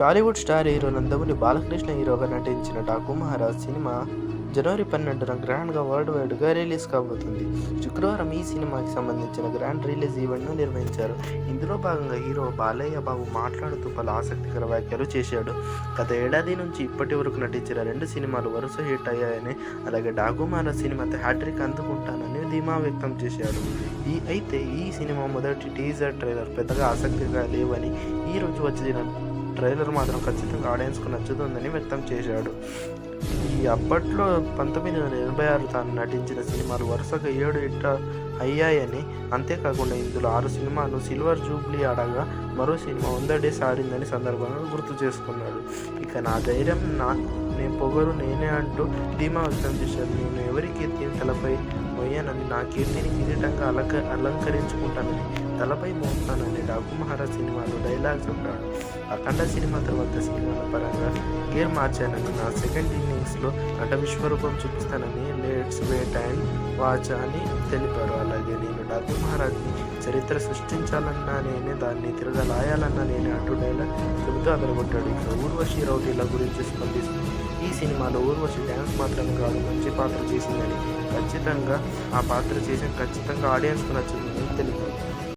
Tollywood star hero Nandamuri Balakrishna హీరోగా నటించిన Daaku Maharaj cinema జనవరి పన్నెండున గ్రాండ్గా వరల్డ్ వైడ్గా రిలీజ్ కాబోతుంది. శుక్రవారం ఈ సినిమాకి సంబంధించిన గ్రాండ్ రిలీజ్ ఈవెంట్ను నిర్వహించారు. ఇందులో భాగంగా హీరో బాలయ్య బాబు మాట్లాడుతూ పలు ఆసక్తికర వ్యాఖ్యలు చేశాడు. గత ఏడాది నుంచి ఇప్పటి వరకు నటించిన రెండు సినిమాలు వరుస హిట్ అయ్యాయని అలాగే డాకు మహారాజ్ సినిమాతో హ్యాట్రిక్ అందుకుంటానని ధీమా వ్యక్తం చేశాడు. ఈ అయితే ఈ సినిమా మొదటి టీజర్ ట్రైలర్ పెద్దగా ఆసక్తిగా లేవని ఈ రోజు వచ్చిన ట్రైలర్ మాత్రం ఖచ్చితంగా ఆడియన్స్కు నచ్చుతుందని వ్యక్తం చేశాడు. ఈ అప్పట్లో పంతొమ్మిది వందల ఎనభై ఆరు తాను నటించిన సినిమాలు వరుసగా ఏడు ఇట్ట అయ్యాయని అంతేకాకుండా ఇందులో ఆరు సినిమాలు సిల్వర్ జూబ్లీ ఆడగా మరో సినిమా వంద డేస్ ఆడిందని సందర్భంగా గుర్తు చేసుకున్నాడు. ఇక నా ధైర్యం నా నేను పొగరు నేనే అంటూ ధీమా వ్యక్తం చేశాను నేను ఎవరికి తలపై మొయ్యనని నా కీర్తిని కిరీటంగా అలంక అలంకరించుకుంటానని తలపై మోస్తానని డాకు మహారాజ్ సినిమాలో డైలాగ్ చెప్పాడు. అఖండ సినిమా తర్వాత సినిమాల పరంగా గేర్ మార్చానని నా సెకండ్ ఇన్నింగ్స్లో నట విశ్వరూపం చూపిస్తానని లేట్స్ వెయిట్ అండ్ వాచ్ అని తెలిపారు. అలాగే నేను రఘు మహారాజ్ని చరిత్ర సృష్టించాలన్నా నేనే దాన్ని తిరగలాయాలన్నా నేనే అంటూ డైలాగ్ చెబుతూ అదరగొట్టాడు. ఇక ఊర్వశి రౌటీల గురించి స్పందిస్తుంది ఈ సినిమాలో ఊర్వశి డ్యాన్స్ మాత్రమే కాదు మంచి పాత్ర చేసిందని ఖచ్చితంగా ఆ పాత్ర చేసిన ఖచ్చితంగా ఆడియన్స్కు నచ్చిందని తెలియదు